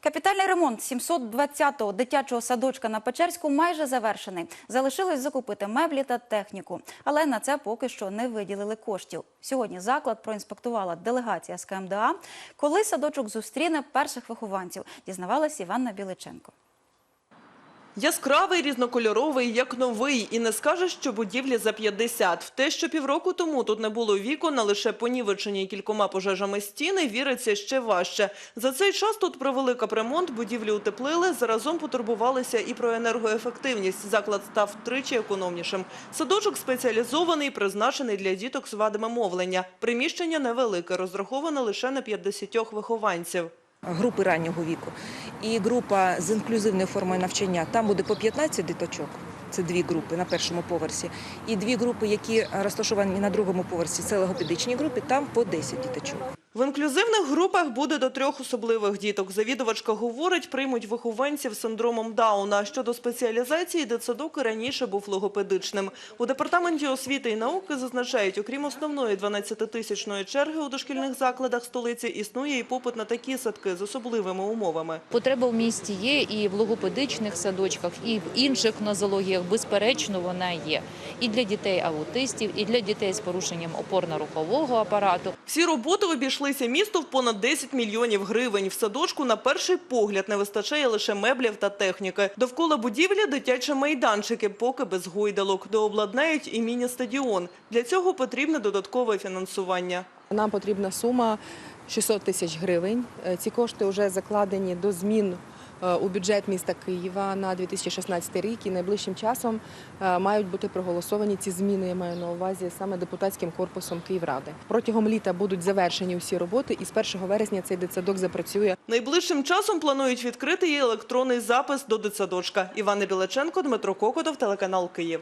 Капітальний ремонт 720-го дитячого садочка на Печерську майже завершений. Залишилось закупити меблі та техніку, але на це поки що не виділили коштів. Сьогодні заклад проінспектувала делегація з КМДА. Коли садочок зустріне перших вихованців, дізнавалась Іванна Біличенко. Яскравий, різнокольоровий, як новий. І не скажеш, що будівлі за 50. В те, що півроку тому тут не було вікон, а лише понівечені кількома пожежами стіни, віриться ще важче. За цей час тут провели капремонт, будівлі утеплили, заразом потурбувалися і про енергоефективність. Заклад став втричі економнішим. Садочок спеціалізований, призначений для діток з вадами мовлення. Приміщення невелике, розраховане лише на 50 вихованців. Групи раннього віку і група з інклюзивною формою навчання. Там буде по 15 діточок. Це дві групи на першому поверсі. І дві групи, які розташовані на другому поверсі, це логопедичні групи, там по 10 діточок. В інклюзивних групах буде до трьох особливих діток. Завідувачка говорить, приймуть вихованців з синдромом Дауна. Щодо спеціалізації, дитсадок і раніше був логопедичним. У Департаменті освіти і науки зазначають, окрім основної 12-тисячної черги у дошкільних закладах столиці, існує і попит на такі садки з особливими умовами. Потреба в місті є і в логопедичних садочках, і в інших нозологіях. Безперечно, вона є і для дітей аутистів, і для дітей з порушенням опорно-рухового апарату. Всі роботи обійшлися місту в понад 10 мільйонів гривень. В садочку на перший погляд не вистачає лише меблів та техніки. Довкола будівлі дитячі майданчики, поки без гойдалок. Дообладнають і міні-стадіон. Для цього потрібне додаткове фінансування. Нам потрібна сума 600 тисяч гривень. Е, Ці кошти вже закладені до змін у бюджет міста Києва на 2016 рік і найближчим часом е, мають бути проголосовані ці зміни. Я маю на увазі саме депутатським корпусом Київради. Протягом літа будуть завершені усі роботи, і з 1 вересня цей дитсадок запрацює. Найближчим часом планують відкрити і електронний запис до дитсадочка. Івана Білаченко, Дмитро Кокотов, телеканал Київ.